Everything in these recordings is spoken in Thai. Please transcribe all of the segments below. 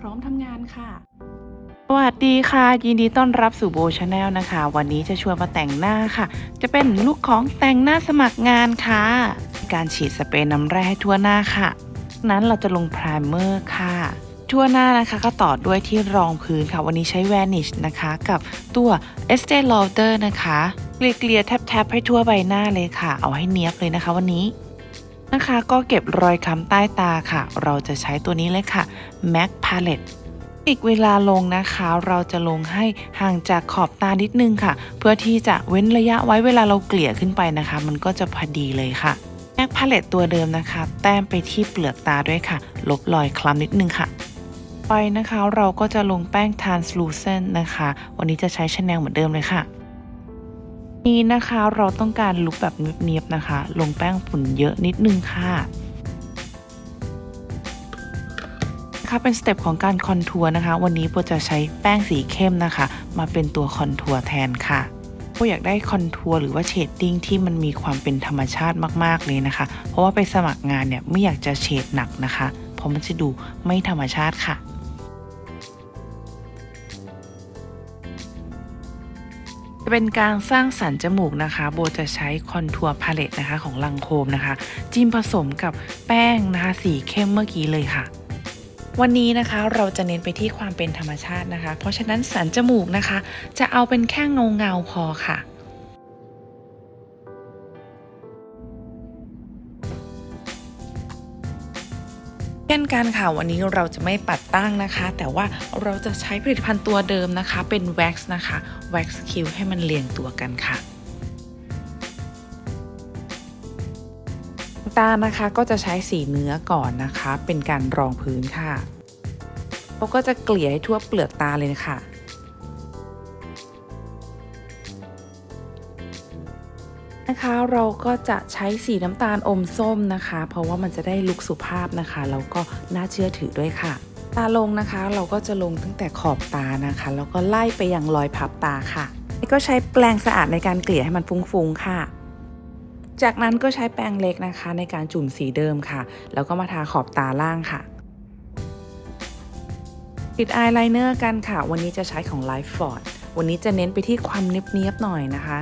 พร้อมทำงานค่ะ สวัสดีค่ะ ยินดีต้อนรับสู่โบชาแนลนะคะ วันนี้จะชวนมาแต่งหน้าค่ะ จะเป็นลุคของแต่งหน้าสมัครงานค่ะ การฉีดสเปรย์น้ำแร่ให้ทั่วหน้าค่ะ นั้นเราจะลงพรายเมอร์ค่ะ ทั่วหน้านะคะก็ต่อด้วยที่รองพื้นค่ะ วันนี้ใช้ Vanish นะคะ กับตัว Estee Lauder นะคะเกลี่ยๆแทบๆให้ทั่วใบหน้าเลยค่ะ เอาให้เนียบเลยนะคะ วันนี้ นะคะ ก็เก็บรอยค้ำใต้ตาค่ะ เราจะใช้ตัวนี้เลยค่ะ MAC Palette อีกเวลาลงนะคะเราจะลงให้ห่างจากขอบตานิดนึงค่ะ เพื่อที่จะเว้นระยะไว้เวลาเราเกลี่ยขึ้นไปนะคะ มันก็จะพอดีเลยค่ะ MAC Palette ตัวเดิมนะคะ แต้มไปที่เปลือกตาด้วยค่ะ ลบรอยคล้ำนิดนึงค่ะ ไปนะคะเราก็จะลงแป้ง translucent นะคะ วันนี้จะใช้ชแนลเหมือนเดิมเลยค่ะ นี้นะคะเราต้องการลุคแบบเนียบๆนะคะ ลงแป้งฝุ่นเยอะนิดนึงค่ะค่ะเป็นสเต็ปของการคอนทัวร์นะคะ วันนี้โบจะใช้แป้งสีเข้มนะคะ มาเป็นตัวคอนทัวร์แทนค่ะโบอยากได้คอนทัวร์หรือว่าเชดดิ้งที่มันมีความเป็นธรรมชาติมากๆเลยนะคะ เพราะว่าไปสมัครงานเนี่ยไม่อยากจะเฉดหนักนะคะ เพราะมันจะดูไม่ธรรมชาติค่ะ เป็นการสร้างสรรค์จมูกนะคะ โบจะใช้คอนทัวร์พาเลตนะคะของลังโคมนะคะ จิ้มผสมกับแป้งนะคะสีเข้มเมื่อกี้เลยค่ะวันนี้นะคะเราจะเน้นไปที่ความเป็นธรรมชาตินะคะ เพราะฉะนั้นสันจมูกนะคะ จะเอาเป็นแค่เงาเงาๆพอค่ะ เช่นกันค่ะวันนี้เราจะไม่ปัดตั้งนะคะ แต่ว่าเราจะใช้ผลิตภัณฑ์ตัวเดิมนะคะ เป็นแว็กซ์นะคะแว็กซ์คิวให้มันเรียงตัวกันค่ะตานะคะก็จะใช้สีเนื้อก่อนนะคะ เป็นการรองพื้นค่ะเราก็จะเกลี่ยให้ทั่วเปลือกตาเลยค่ะ นะคะ เราก็จะใช้สีน้ำตาลอมส้มนะคะ เพราะว่ามันจะได้ลุคสุภาพนะคะแล้วก็น่าเชื่อถือด้วยค่ะ ตาลงนะคะ เราก็จะลงตั้งแต่ขอบตานะคะ แล้วก็ไล่ไปอยังรอยพับตาค่ะแล้วก็ใช้แปรงสะอาดในการเกลี่ยให้มันฟุ้งๆค่ะ จากนั้นก็ใช้แปรงเล็กนะคะ ในการจุ่มสีเดิมค่ะ แล้วก็มาทาขอบตาล่างค่ะปิดอายไลเนอร์กันค่ะ วันนี้จะใช้ของ Life Ford วันนี้จะเน้นไปที่ความเนียบๆหน่อยนะคะ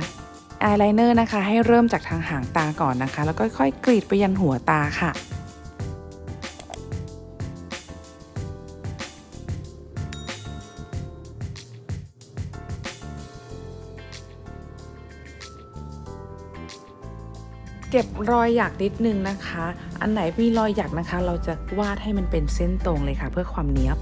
อายไลเนอร์นะคะ ให้เริ่มจากทางหางตาก่อนนะคะ แล้วก็ค่อยๆกรีดไปยันหัวตาค่ะเก็บรอยหยักนิดนึงนะคะ อันไหนมีรอยหยักนะคะ เราจะวาดให้มันเป็นเส้นตรงเลยค่ะ เพื่อความเนี้ยบ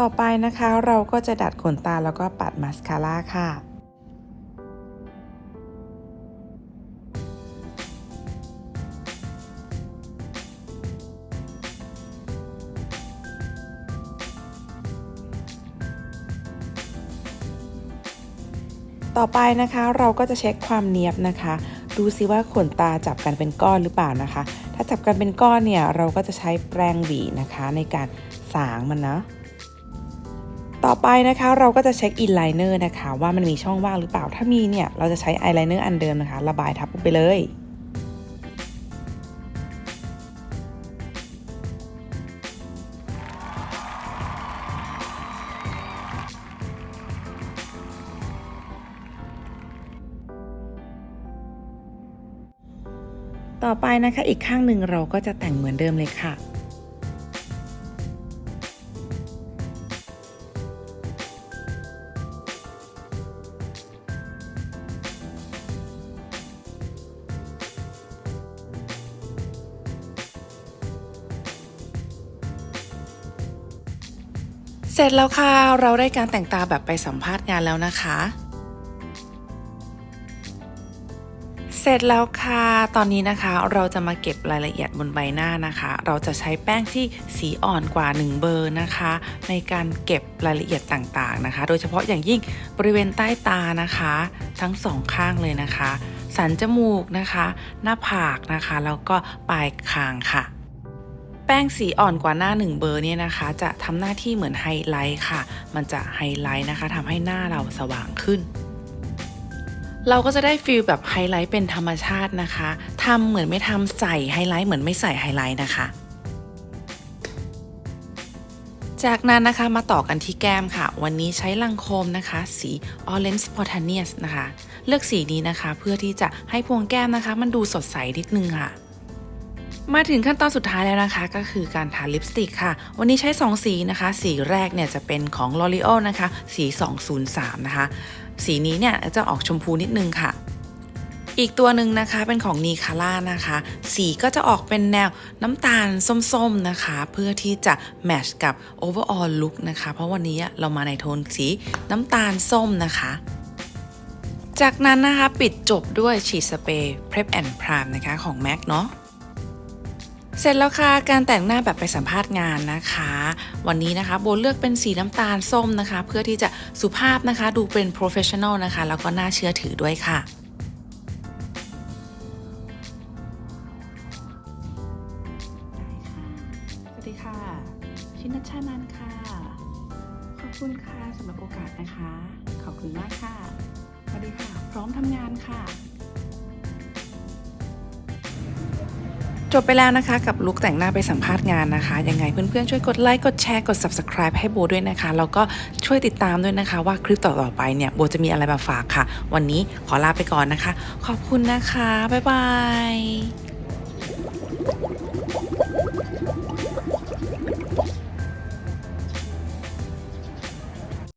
ต่อไปนะคะเราก็จะดัดขนตาแล้วก็ปัดมาสคาร่าค่ะต่อไปนะคะเราก็จะเช็คความเนียบนะคะ ดูซิว่าขนตาจับกันเป็นก้อนหรือเปล่านะคะ ถ้าจับกันเป็นก้อนเนี่ยเราก็จะใช้แปรงหวีนะคะในการสางมันนะ ต่อไปนะคะเราก็จะเช็คอินไลเนอร์นะคะ ว่ามันมีช่องว่างหรือเปล่าถ้ามีเนี่ย เราจะใช้อายไลเนอร์อันเดิมนะคะ ระบายทับลงไปเลยต่อไปนะคะอีกข้างหนึ่งเราก็จะแต่งเหมือนเดิมเลยค่ะ เสร็จแล้วค่ะ เราได้การแต่งตาแบบไปสัมภาษณ์งานแล้วนะคะ เสร็จแล้วค่ะ ตอนนี้นะคะเราจะมาเก็บรายละเอียดบนใบหน้านะคะ เราจะใช้แป้งที่สีอ่อนกว่า 1 เบอร์นะคะ ในการเก็บรายละเอียดต่างๆนะคะ โดยเฉพาะอย่างยิ่งบริเวณใต้ตานะคะ ทั้งสองข้างเลยนะคะ สันจมูกนะคะ หน้าผากนะคะแล้วก็ปลายคางค่ะ แป้งสีอ่อนกว่าหน้า 1 เบอร์เนี่ยนะคะ จะทำหน้าที่เหมือนไฮไลท์ค่ะ มันจะไฮไลท์นะคะทำให้หน้าเราสว่างขึ้น เราก็จะได้ฟีลแบบไฮไลท์เป็นธรรมชาตินะคะทำเหมือนไม่ทำใส่ไฮไลท์เหมือนไม่ใส่ไฮไลท์นะคะจากนั้นนะคะมาต่อกันที่แก้มค่ะ วันนี้ใช้ลังโคมนะคะ สี Orange Spontaneous นะคะ เลือกสีนี้นะคะเพื่อที่จะให้พวงแก้มนะคะ มันดูสดใสนิดนึงค่ะ มาถึงขั้นตอนสุดท้ายแล้วนะคะ ก็คือการทาลิปสติกค่ะ วันนี้ใช้ 2 สีนะคะ สีแรกเนี่ยจะเป็นของ L'Oreal นะคะ สี 203 นะคะ สีนี้เนี่ยจะออกชมพูนิดนึงค่ะ อีกตัวหนึ่งนะคะเป็นของนีคาร่านะคะ สีก็จะออกเป็นแนวน้ำตาลส้มๆนะคะ เพื่อที่จะแมทช์กับ overall look นะคะ เพราะวันนี้เรามาในโทนสีน้ำตาลส้มนะคะจากนั้นนะคะ ปิดจบด้วยฉีดสเปรย์ Prep and Prime นะคะของ MAC เนาะ เสร็จแล้วค่ะการแต่งหน้าแบบไปสัมภาษณ์งานนะคะ วันนี้นะคะโบเลือกเป็นสีน้ำตาลส้มนะคะ เพื่อที่จะสุภาพนะคะ ดูเป็น professional นะคะ แล้วก็น่าเชื่อถือด้วยค่ะสวัสดีค่ะ ชินัชชานันค่ะ ขอบคุณค่ะสำหรับโอกาสนะคะ ขอบคุณมากค่ะสวัสดีค่ะ พร้อมทำงานค่ะ จบไปแล้วนะคะกับลุคแต่งหน้าไปสัมภาษณ์งานนะคะ ยังไงเพื่อนๆช่วยกดไลค์กดแชร์กด subscribe ให้โบด้วยนะคะ แล้วก็ช่วยติดตามด้วยนะคะ ว่าคลิปต่อๆไปเนี่ยโบจะมีอะไรมาฝากค่ะ วันนี้ขอลาไปก่อนนะคะ ขอบคุณนะคะ บ๊ายบาย